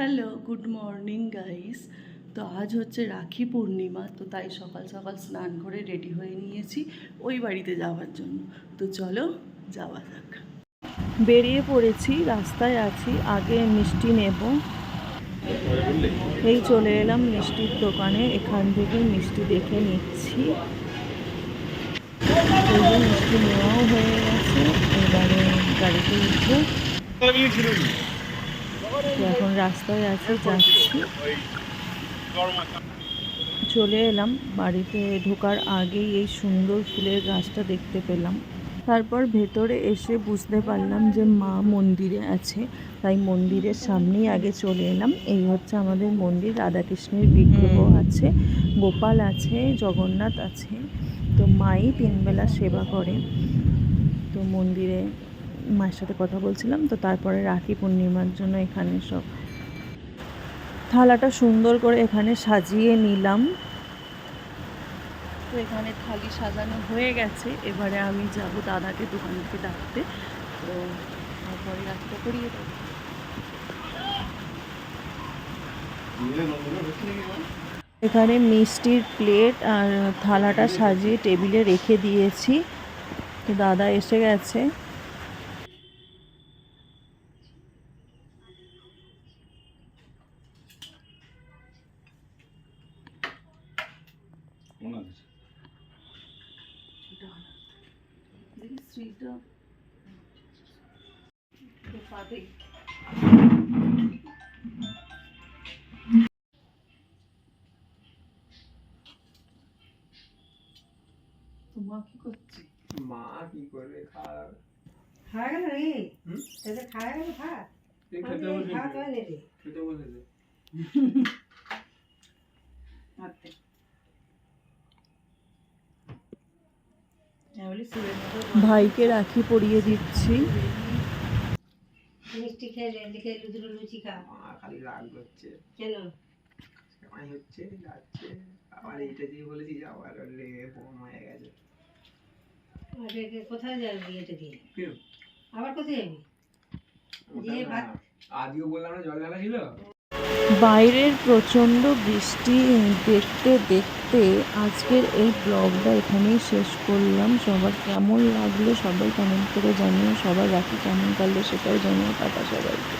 Hello, good morning guys. তো আজ হচ্ছে রাখি পূর্ণিমা, তো তাই সকাল সকাল স্নান করে রেডি হয়ে নিয়েছি ওই বাড়িতে যাওয়ার জন্য। তো চলো যাওয়া যাক। বেরিয়ে পড়েছি, রাস্তায় আছি, আগে মিষ্টি নেব। এই চলে এলাম মিষ্টির দোকানে, এখান থেকে মিষ্টি দেখে নিচ্ছি। মিষ্টি নেওয়াও হয়ে গেছে, এবারে গাড়িতে উঠবো। এখন রাস্তায় আছি যাচ্ছি। চলে এলাম। বাড়িতে ঢোকার আগেই এই সুন্দর ফুলের গাছটা দেখতে পেলাম। তারপর ভেতরে এসে বুঝতে পারলাম যে মা মন্দিরে আছে। তাই মন্দিরের সামনেই আগে চলে এলাম। এই হচ্ছে আমাদের মন্দির। রাধাকৃষ্ণের বিগ্রহ আছে গোপাল আছে জগন্নাথ আছে। তো মাই তিনবেলা সেবা করে। তো মন্দিরে মায়ের সাথে কথা বলছিলাম, তো তারপরে রাখি পূর্ণিমার জন্য এখানে সব থালাটা সুন্দর করে এখানে সাজিয়ে নিলাম। তো এখানে থালি সাজানো হয়ে গেছে, এবারে আমি যাব দাদাকে দোকান থেকে ডাকতে। তো তারপরে রাস্তা করিয়ে দেবো। এখানে মিষ্টির প্লেট আর থালাটা সাজিয়ে টেবিলে রেখে দিয়েছি। তো দাদা এসে গেছে। শ্রীটা তোমা কি করছে? মা কি করবে? খাওয়া গেল রে হুম? তাহলে খাওয়া গেল ভাত? খেতে হয় খেতে বসেছে। ভাইকে রাখি পরিয়ে দিচ্ছি। মিষ্টি খেলে লিখে দুটো লুচি খা। খালি রাগ করছে কেন? সেমাই হচ্ছে যাচ্ছে। আবার এইটা দিয়ে বলেছি হয়ে গেছে। কোথায় যাবি এটা দিয়ে? কেউ? আবার কোথায় যাবি? আজকেও বললাম না জল ঢালা ছিল? বাইরের প্রচণ্ড বৃষ্টি দেখতে দেখতে আজকের এই ব্লগটা এখানেই শেষ করলাম। সবার কেমন লাগল সবাই কমেন্ট করে জানিও, সবার রাখি কেমন কাটলো সেটাও জানিও, টাটা সবাইকে।